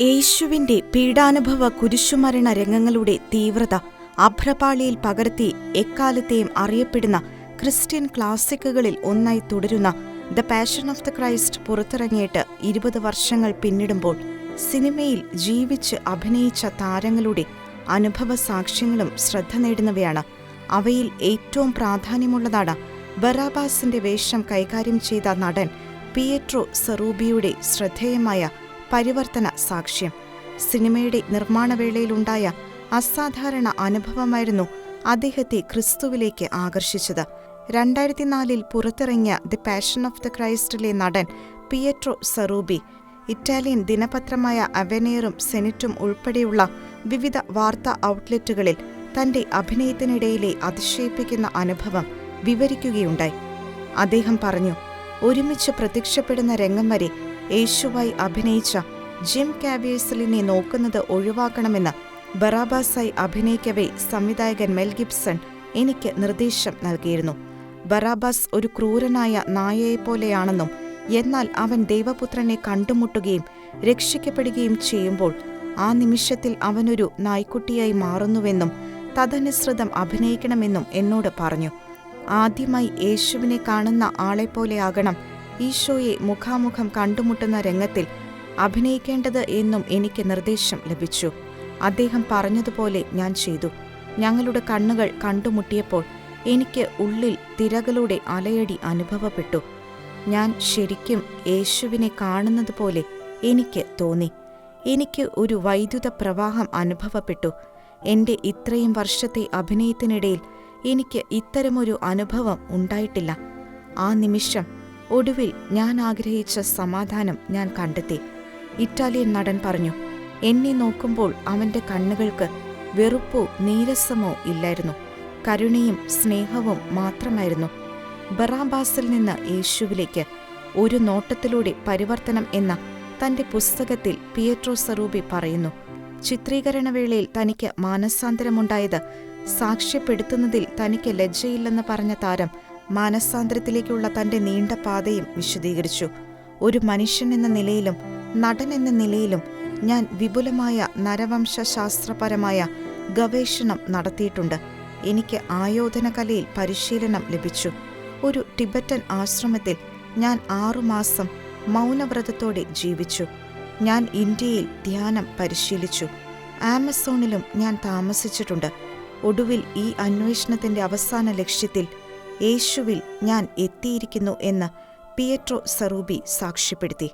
യേശുവിന്റെ പീഡാനുഭവ കുരിശുമരണ രംഗങ്ങളുടെ തീവ്രത അഭ്രപാളിയിൽ പകർത്തി എക്കാലത്തെയും അറിയപ്പെടുന്ന ക്രിസ്ത്യൻ ക്ലാസിക്കുകളിൽ ഒന്നായി തുടരുന്ന the Passion of the Christ പുറത്തിറങ്ങിയിട്ട് ഇരുപത് വർഷങ്ങൾ പിന്നിടുമ്പോൾ സിനിമയിൽ ജീവിച്ച് അഭിനയിച്ച താരങ്ങളുടെ അനുഭവ സാക്ഷ്യങ്ങളും ശ്രദ്ധ നേടുന്നവയാണ്. അവയിൽ ഏറ്റവും പ്രാധാന്യമുള്ളതാണ് ബറാബാസിന്റെ വേഷം കൈകാര്യം ചെയ്ത നടൻ പിയട്രോ സെറൂബിയുടെ ശ്രദ്ധേയമായ പരിവർത്തന സാക്ഷ്യം. സിനിമയുടെ നിർമ്മാണവേളയിലുണ്ടായ അസാധാരണ അനുഭവമായിരുന്നു അദ്ദേഹത്തെ ക്രിസ്തുവിലേക്ക് ആകർഷിച്ചത്. രണ്ടായിരത്തിനാലിൽ പുറത്തിറങ്ങിയ ദി പാഷൻ ഓഫ് ദ ക്രൈസ്റ്റിലെ നടൻ പിയട്രോ സെറൂബി ഇറ്റാലിയൻ ദിനപത്രമായ അവനേറും സെനറ്റും ഉൾപ്പെടെയുള്ള വിവിധ വാർത്താ ഔട്ട്ലെറ്റുകളിൽ തന്റെ അഭിനയത്തിനിടയിലെ അതിശയിപ്പിക്കുന്ന അനുഭവം വിവരിക്കുകയുണ്ടായി. അദ്ദേഹം പറഞ്ഞു ഒരുമിച്ച് പ്രത്യക്ഷപ്പെടുന്ന രംഗം വരെ യേശുവായി അഭിനയിച്ച ജിം കാബിയേഴ്സലിനെ നോക്കുന്നത് ഒഴിവാക്കണമെന്ന് ബറാബാസായി അഭിനയിക്കവേ സംവിധായകൻ മെൽ ഗിബ്സൺ എനിക്ക് നിർദ്ദേശം നൽകിയിരുന്നു. ബറാബാസ് ഒരു ക്രൂരനായ നായയെപ്പോലെയാണെന്നും എന്നാൽ അവൻ ദൈവപുത്രനെ കണ്ടുമുട്ടുകയും രക്ഷിക്കപ്പെടുകയും ചെയ്യുമ്പോൾ ആ നിമിഷത്തിൽ അവനൊരു നായ്ക്കുട്ടിയായി മാറുന്നുവെന്നും തദനുസൃതം അഭിനയിക്കണമെന്നും എന്നോട് പറഞ്ഞു. ആദ്യമായി യേശുവിനെ കാണുന്ന ആളെപ്പോലെയാകണം ഈശോയെ മുഖാമുഖം കണ്ടുമുട്ടുന്ന രംഗത്തിൽ അഭിനയിക്കേണ്ടത് എന്നും എനിക്ക് നിർദ്ദേശം ലഭിച്ചു. അദ്ദേഹം പറഞ്ഞതുപോലെ ഞാൻ ചെയ്തു. ഞങ്ങളുടെ കണ്ണുകൾ കണ്ടുമുട്ടിയപ്പോൾ എനിക്ക് ഉള്ളിൽ തിരകളുടെ അലയടി അനുഭവപ്പെട്ടു. ഞാൻ ശരിക്കും യേശുവിനെ കാണുന്നത് പോലെ എനിക്ക് തോന്നി. എനിക്ക് ഒരു വൈദ്യുത പ്രവാഹം അനുഭവപ്പെട്ടു. എന്റെ ഇത്രയും വർഷത്തെ അഭിനയത്തിനിടയിൽ എനിക്ക് ഇത്തരമൊരു അനുഭവം ഉണ്ടായിട്ടില്ല. ആ നിമിഷം ഒടുവിൽ ഞാൻ ആഗ്രഹിച്ച സമാധാനം ഞാൻ കണ്ടെത്തി. ഇറ്റാലിയൻ നടൻ പറഞ്ഞു എന്നെ നോക്കുമ്പോൾ അവന്റെ കണ്ണുകൾക്ക് വെറുപ്പോ നീരസമോ ഇല്ലായിരുന്നു. കരുണയും സ്നേഹവും മാത്രമായിരുന്നു. ബറാബാസിൽ നിന്ന് യേശുവിലേക്ക് ഒരു നോട്ടത്തിലൂടെ പരിവർത്തനം എന്ന തന്റെ പുസ്തകത്തിൽ പിയട്രോ സറൂബി പറയുന്നു ചിത്രീകരണ വേളയിൽ തനിക്ക് മാനസാന്തരമുണ്ടായത് സാക്ഷ്യപ്പെടുത്തുന്നതിൽ തനിക്ക് ലജ്ജയില്ലെന്ന് പറഞ്ഞ താരം മാനസാന്തരത്തിലേക്കുള്ള തന്റെ നീണ്ട പാതയും വിശദീകരിച്ചു. ഒരു മനുഷ്യൻ എന്ന നിലയിലും നടൻ എന്ന നിലയിലും ഞാൻ വിപുലമായ നരവംശാസ്ത്രപരമായ ഗവേഷണം നടത്തിയിട്ടുണ്ട്. എനിക്ക് ആയോധന കലയിൽ പരിശീലനം ലഭിച്ചു. ഒരു ടിബറ്റൻ ആശ്രമത്തിൽ ഞാൻ ആറുമാസം മൗനവ്രതത്തോടെ ജീവിച്ചു. ഞാൻ ഇന്ത്യയിൽ ധ്യാനം പരിശീലിച്ചു. ആമസോണിലും ഞാൻ താമസിച്ചിട്ടുണ്ട്. ഒടുവിൽ ഈ അന്വേഷണത്തിന്റെ അവസാന ലക്ഷ്യത്തിൽ യേശുവിൽ ഞാൻ എത്തിയിരിക്കുന്നു എന്ന് പിയട്രോ സറൂബി സാക്ഷ്യപ്പെടുത്തി.